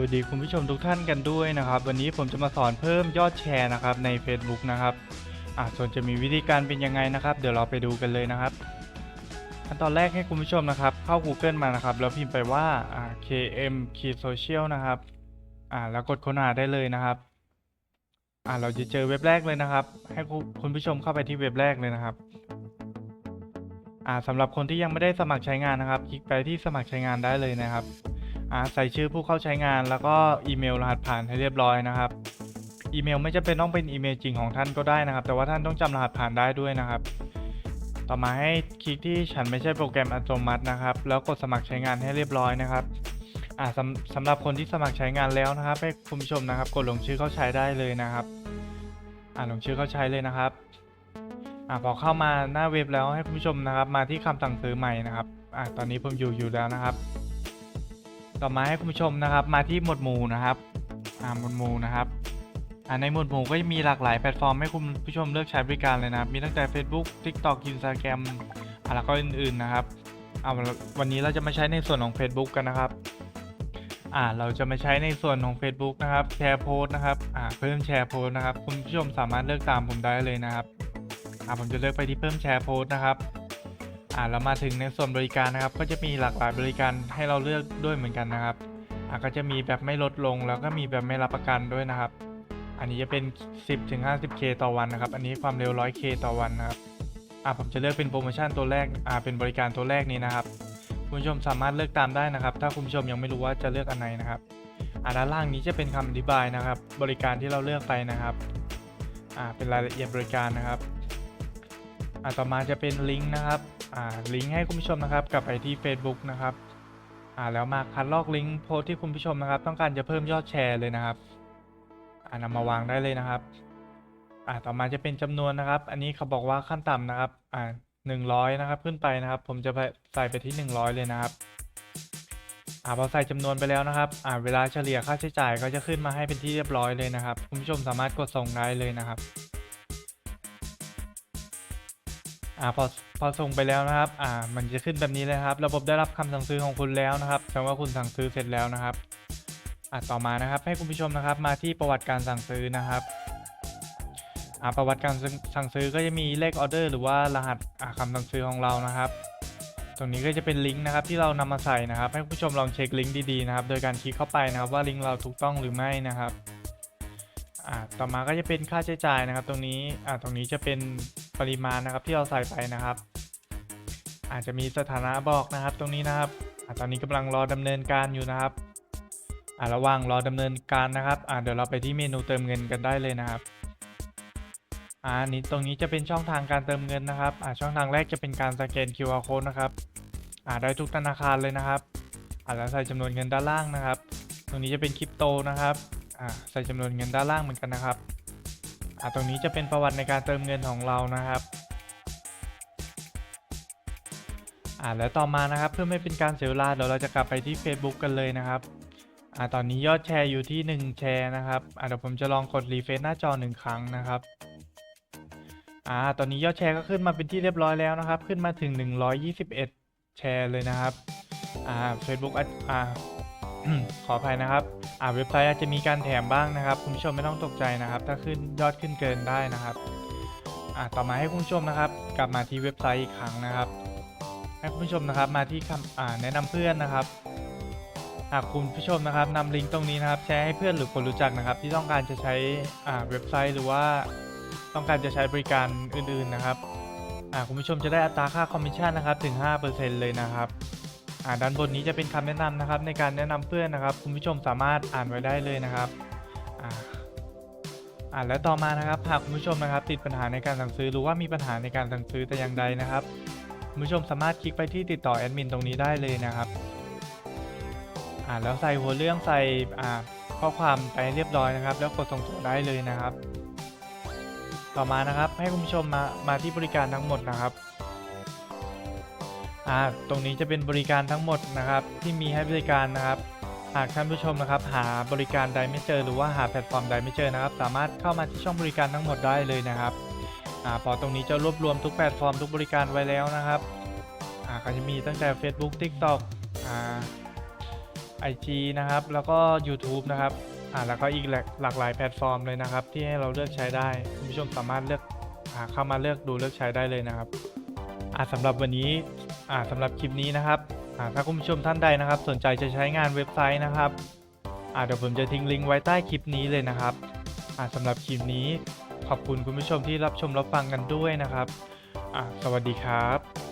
วัสดีคุณผู้ชมทุกท่านกันด้วยนะครับ วันนี้ผมจะมาสอนเพิ่มยอดแชร์นะครับใน Facebook นะครับอ่าส่วนจะมีวิธีการเป็นยังไงนะครับ เดี๋ยวเราไปดูกันเลยนะครับขั้นตอนแรกให้คุณผู้ชมนะครับ เข้า Google มานะครับ แล้วพิมพ์ไปว่าอ่า km key social นะครับอ่าแล้วกดค้นหาได้เลยนะครับอ่าเราจะเจอเว็บแรกเลยนะครับ ให้คุณผู้ชมเข้าไปที่เว็บแรกเลยนะครับอ่าสำหรับคนที่ยังไม่ได้สมัครใช้งานนะครับ คลิกไปที่สมัครใช้งานได้เลยนะครับ ใส่ชื่อผู้เข้าใช้งาน แล้วก็อีเมลรหัสผ่านให้เรียบร้อยนะครับ อีเมลไม่จำเป็นต้องเป็นอีเมลจริงของท่านก็ได้นะครับ แต่ว่าท่านต้องจำรหัสผ่านได้ด้วยนะครับ ต่อมาให้คลิกที่ฉันไม่ใช่โปรแกรมอัตโนมัตินะครับ แล้วกดสมัครใช้งานให้เรียบร้อยนะครับอ่าสำสำหรับคนที่สมัครใช้งานแล้วนะครับให้คุณผู้ชมนะครับกดลงชื่อเข้าใช้ได้เลยนะครับอ่าลงชื่อเข้าใช้เลยนะครับอ่าพอเข้ามาหน้าเว็บแล้วให้คุณผู้ชมนะครับ มาที่คำสั่งซื้อใหม่นะครับอ่าตอนนี้ผมอยู่อยู่แล้วนะครับ ต่อมาให้คุณผู้ชมนะครับ มาที่หมวดหมู่นะครับอ่าหมวดหมู่นะครับอ่าในหมวดหมู่ก็จะมีหลากหลายแพลตฟอร์มให้คุณผู้ชมเลือกใช้บริการเลยนะครับ มีตั้งแต่ Facebook TikTok Instagram อ่าแล้วก็อื่นๆนะครับอ่าวันนี้เราจะมาใช้ในส่วนของ Facebook กันนะครับอ่าเราจะมาใช้ในส่วนของ Facebook นะครับแชร์โพสต์นะครับอ่าเพิ่มแชร์โพสต์นะครับ คุณผู้ชมสามารถเลือกตามผมได้เลยนะครับอ่าผมจะเลือกไปที่เพิ่มแชร์โพสต์นะครับ อ่าเรามาถึงในส่วนบริการนะครับ ก็จะมีหลากหลายบริการให้เราเลือกด้วยเหมือนกันนะครับอ่าก็จะมีแบบไม่ลดลง แล้วก็มีแบบไม่รับประกันด้วยนะครับ อันนี้จะเป็น 10ถึง 50k ต่อวันนะครับ อันนี้ความเร็ว 100k ต่อวันนะครับอ่าผมจะเลือกเป็นโปรโมชั่นตัวแรกอ่าเป็นบริการตัวแรกนี้นะครับ คุณผู้ชมสามารถเลือกตามได้นะครับ ถ้าคุณผู้ชมยังไม่รู้ว่าจะเลือกอันไหนนะครับอ่าด้านล่างนี้จะเป็นคำอธิบายนะครับ บริการที่เราเลือกไปนะครับอ่าเป็นรายละเอียดบริการนะครับอ่าต่อมาจะเป็นลิงก์นะครับ อ่าลิงก์ให้คุณผู้ชมนะครับกลับไปที่ Facebook นะครับอ่าแล้วมาคัดลอกลิงก์โพสที่คุณผู้ชมนะครับ ต้องการจะเพิ่มยอดแชร์เลยนะครับอ่านำมาวางได้เลยนะครับอ่าต่อมาจะเป็นจำนวนนะครับ อันนี้เขาบอกว่าขั้นต่ำนะครับอ่าหนึ่งร้อยนะครับขึ้นไปนะครับ ผมจะไปใส่ไปที่หนึ่งร้อยเลยนะครับอ่าพอใส่จำนวนไปแล้วนะครับอ่าเวลาเฉลี่ยค่าใช้จ่ายก็จะขึ้นมาให้เป็นที่เรียบร้อยเลยนะครับ คุณผู้ชมสามารถกดส่งได้เลยนะครับ อ่าพอพอส่งไปแล้วนะครับอ่ามันจะขึ้นแบบนี้เลยครับ ระบบได้รับคำสั่งซื้อของคุณแล้วนะครับแสดงว่าคุณสั่งซื้อเสร็จแล้วนะครับอ่าต่อมานะครับ ให้คุณผู้ชมนะครับ มาที่ประวัติการสั่งซื้อนะครับอ่าประวัติการสั่งซื้อก็จะมีเลขออเดอร์หรือว่ารหัสอ่าคำสั่งซื้อของเรานะครับ ตรงนี้ก็จะเป็นลิงก์นะครับที่เรานำมาใส่นะครับ ให้คุณผู้ชมลองเช็คลิงก์ดีๆนะครับ โดยการคลิกเข้าไปนะครับ ว่าลิงก์เราถูกต้องหรือไม่นะครับอ่าต่อมาก็จะเป็นค่าใช้จ่ายนะครับ ตรงนี้อ่าตรงนี้จะเป็น ปริมาณนะครับที่เราใส่ไปนะครับ อาจจะมีสถานะบอกนะครับตรงนี้นะครับอตอนนี้กำลังรอดำเนินการอยู่นะครับอ่าระหว่างรอดำเนินการนะครับเดี๋ยวเราไปที่เมนูเติมเงินกันได้เลยนะครับอันนี้ตรงนี้จะเป็นช่องทางการเติมเงินนะครับช่องทางแรกจะเป็นการสแกน QR code นะครับได้ทุกธนาคารเลยนะครับแล้วใส่จำนวนเงินด้านล่างนะครับ ตรงนี้จะเป็นคริปโตนะครับใส่จำนวนเงินด้านล่างเหมือนกันนะครับ อ่าตรงนี้จะเป็นประวัติในการเติมเงินของเรานะครับอ่าแล้วต่อมานะครับเพื่อไม่เป็นการเสียเวลาเดี๋ยวเราจะกลับไปที่ Facebook กันเลยนะครับอ่าตอนนี้ยอดแชร์อยู่ที่ 1 แชร์นะครับอ่าเดี๋ยวผมจะลองกดรีเฟรชหน้าจอ 1 ครั้งนะครับอ่าตอนนี้ยอดแชร์ก็ขึ้นมาเป็นที่เรียบร้อยแล้วนะครับ ขึ้นมาถึง 121 แชร์เลยนะครับอ่า Facebook อ่า ขออภัยนะครับ อ่าเว็บไซต์อาจจะมีการแถมบ้างนะครับ คุณผู้ชมไม่ต้องตกใจนะครับ ถ้าขึ้นยอดขึ้นเกินได้นะครับ อ่าต่อมาให้คุณผู้ชมนะครับ กลับมาที่เว็บไซต์อีกครั้งนะครับ ให้คุณผู้ชมนะครับมาที่คำอ่าแนะนำเพื่อนนะครับหากคุณผู้ชมนะครับนำลิงก์ตรงนี้นะครับ แชร์ให้เพื่อนหรือคนรู้จักนะครับ ที่ต้องการจะใช้อ่าเว็บไซต์หรือว่าต้องการจะใช้บริการอื่นๆนะครับอ่าคุณผู้ชมจะได้อัตราค่าคอมมิชชั่นนะครับถึง 5%เลยนะครับ อ่าด้านบนนี้จะเป็นคำแนะนำนะครับ ในการแนะนำเพื่อนนะครับ คุณผู้ชมสามารถอ่านไว้ได้เลยนะครับอ่าอ่าและต่อมานะครับหากคุณผู้ชมนะครับ ติดปัญหาในการสั่งซื้อหรือว่ามีปัญหาในการสั่งซื้อแต่อย่างใดนะครับคุณผู้ชมสามารถคลิกไปที่ติดต่อแอดมินตรงนี้ได้เลยนะครับอ่าแล้วใส่หัวเรื่องใส่อ่าข้อความไปเรียบร้อยนะครับ แล้วกดส่งตัวได้เลยนะครับ ต่อมานะครับให้คุณผู้ชมมามาที่บริการทั้งหมดนะครับ อ่าตรงนี้จะเป็นบริการทั้งหมดนะครับ ที่มีให้บริการนะครับ หากท่านผู้ชมนะครับ หาบริการใดไม่เจอ หรือว่าหาแพลตฟอร์มใดไม่เจอนะครับ สามารถเข้ามาที่ช่องบริการทั้งหมดได้เลยนะครับอ่าพอตรงนี้จะรวบรวมทุกแพลตฟอร์มทุกบริการไว้แล้วนะครับอ่าก็จะมีตั้งแต่ Facebook TikTok อ่า IG นะครับ แล้วก็ YouTube นะครับอ่าแล้วก็อีกหลากหลากหลายแพลตฟอร์มเลยนะครับ ที่ให้เราเลือกใช้ได้คุณผู้ชมสามารถเลือกอ่าเข้ามาเลือกดูเลือกใช้ได้เลยนะครับอ่าสำหรับวันนี้ อ่าสำหรับคลิปนี้นะครับอ่าถ้าคุณผู้ชมท่านใดนะครับ สนใจจะใช้งานเว็บไซต์นะครับอ่าเดี๋ยวผมจะทิ้งลิงก์ไว้ใต้คลิปนี้เลยนะครับอ่าสำหรับคลิปนี้ ขอบคุณคุณผู้ชมที่รับชมรับฟังกันด้วยนะครับอ่าสวัสดีครับ